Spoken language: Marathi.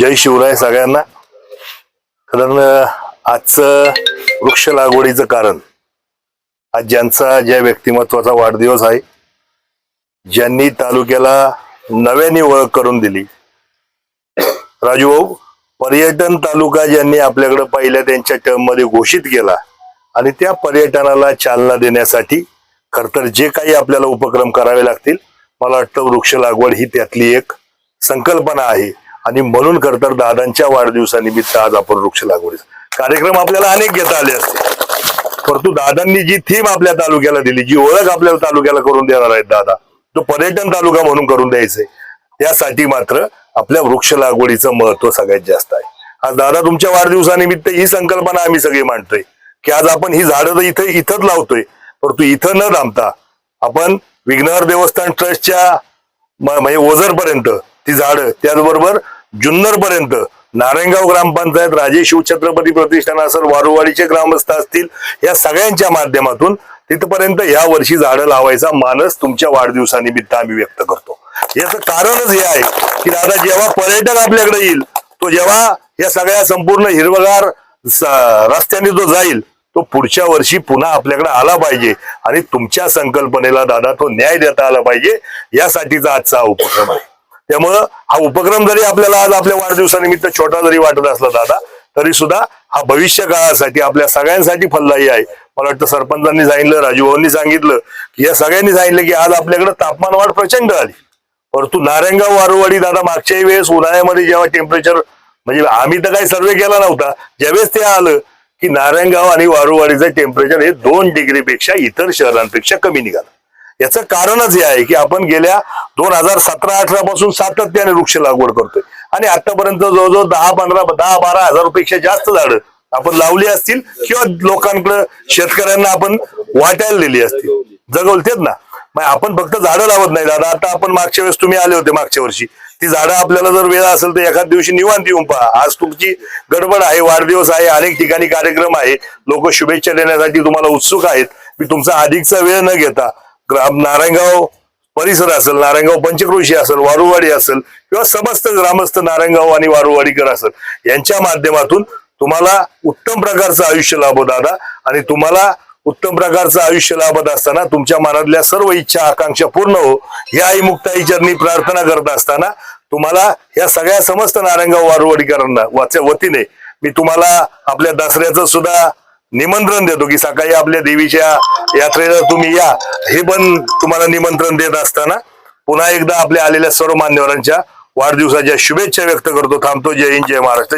जय शिवराय सगळ्यांना. कारण आजचं वृक्ष लागवडीचं कारण आज ज्यांचा ज्या व्यक्तिमत्वाचा वाढदिवस आहे ज्यांनी तालुक्याला नव्याने ओळख करून दिली. राजू भाऊ पर्यटन तालुका ज्यांनी आपल्याकडे पहिल्या त्यांच्या टर्ममध्ये घोषित केला आणि त्या पर्यटनाला चालना देण्यासाठी खर तर जे काही आपल्याला उपक्रम करावे लागतील मला वाटतं वृक्ष लागवड ही त्यातली एक संकल्पना आहे. आणि म्हणून खर दादांच्या वाढदिवसानिमित्त आज आपण वृक्ष लागवडीचा कार्यक्रम आपल्याला अनेक घेता आले असते. परंतु दादांनी जी थीम आपल्या तालुक्याला दिली जी ओळख आपल्याला तालुक्याला करून देणार आहेत दादा तो पर्यटन तालुका म्हणून करून द्यायचंय. त्यासाठी मात्र आपल्या वृक्ष लागवडीचं महत्त्व सगळ्यात जास्त आहे. आज दादा तुमच्या वाढदिवसानिमित्त ही संकल्पना आम्ही सगळी मांडतोय की आज आपण ही झाडं तर इथं इथंच लावतोय परंतु इथं न थांबता आपण विघ्नहर देवस्थान ट्रस्टच्या म्हणजे ओझर पर्यंत ती झाडं त्याचबरोबर जुन्नर पर्यंत नारायणगाव ग्रामपंचायत राजे शिवछत्रपती प्रतिष्ठान असेल वारुवाडीचे ग्रामस्थ असतील या सगळ्यांच्या माध्यमातून तिथपर्यंत या वर्षी झाडं लावायचा मानस तुमच्या वाढदिवसानिमित्त आम्ही व्यक्त करतो. याचं कारणच हे आहे की दादा जेव्हा पर्यटक आपल्याकडे येईल तो जेव्हा या सगळ्या संपूर्ण हिरवगार रस्त्याने जो जाईल तो पुढच्या वर्षी पुन्हा आपल्याकडे आला पाहिजे आणि तुमच्या संकल्पनेला दादा तो न्याय देता आला पाहिजे यासाठीचा आजचा उपक्रम आहे. त्यामुळं हा उपक्रम जरी आपल्याला आज आपल्या वाढदिवसानिमित्त छोटा जरी वाटत असला दादा तरी सुद्धा हा भविष्य काळासाठी आपल्या सगळ्यांसाठी फलदायी आहे. मला वाटतं सरपंचांनी सांगितलं राजूभाऊंनी सांगितलं की या सगळ्यांनी सांगितलं की आज आपल्याकडे तापमान वाढ प्रचंड आली. परंतु नारायणगाव वारुवाडी दादा मागच्याही वेळेस उन्हाळ्यामध्ये जेव्हा टेम्परेचर म्हणजे आम्ही तर काही सर्वे केला नव्हता ज्यावेळेस ते आलं की नारायणगाव आणि वारुवाडीचं टेम्परेचर हे दोन डिग्रीपेक्षा इतर शहरांपेक्षा कमी निघालं. याचं कारणच हे आहे की आपण गेल्या दोन हजार सतरा अठरा पासून सातत्याने वृक्ष लागवड करतोय. आणि आतापर्यंत जवळजवळ दहा पंधरा दहा बारा हजार हजारपेक्षा जास्त झाडं आपण लावली असतील किंवा लोकांकडे शेतकऱ्यांना आपण वाटायला दिली असतील. जगवलतेच ना? मग आपण फक्त झाडं लावत नाही दादा. आता आपण मागच्या वेळेस तुम्ही आले होते मागच्या वर्षी. ती झाडं आपल्याला जर वेळ असेल तर एखाद दिवशी निवांत येऊन पहा. आज तुमची गडबड आहे वाढदिवस आहे अनेक ठिकाणी कार्यक्रम आहे. लोक शुभेच्छा देण्यासाठी तुम्हाला उत्सुक आहेत. मी तुमचा अधिकचा वेळ न घेता ग्राम नारायणगाव परिसर असेल नारायणगाव पंचक्रोशी असेल वारुवाडी असेल किंवा समस्त ग्रामस्थ नारायणगाव आणि वारुवाडीकर असेल यांच्या माध्यमातून तुम्हाला उत्तम प्रकारचं आयुष्य लाभो दादा. आणि तुम्हाला उत्तम प्रकारचं आयुष्य लाभत असताना तुमच्या मनातल्या सर्व इच्छा आकांक्षा पूर्ण हो. या आई मुक्ताई चरणी प्रार्थना करत असताना तुम्हाला या सगळ्या समस्त नारायणगाव वारुवाडीकरांना वाच्या वतीने मी तुम्हाला आपल्या दसऱ्याचं सुद्धा निमंत्रण देतो की सकाळी आपल्या देवीच्या यात्रेला तुम्ही या. हे पण तुम्हाला निमंत्रण देत असताना पुन्हा एकदा आपल्या आलेल्या सर्व मान्यवरांच्या वाढदिवसाच्या शुभेच्छा व्यक्त करतो. थांबतो. जय हिंद जय महाराष्ट्र.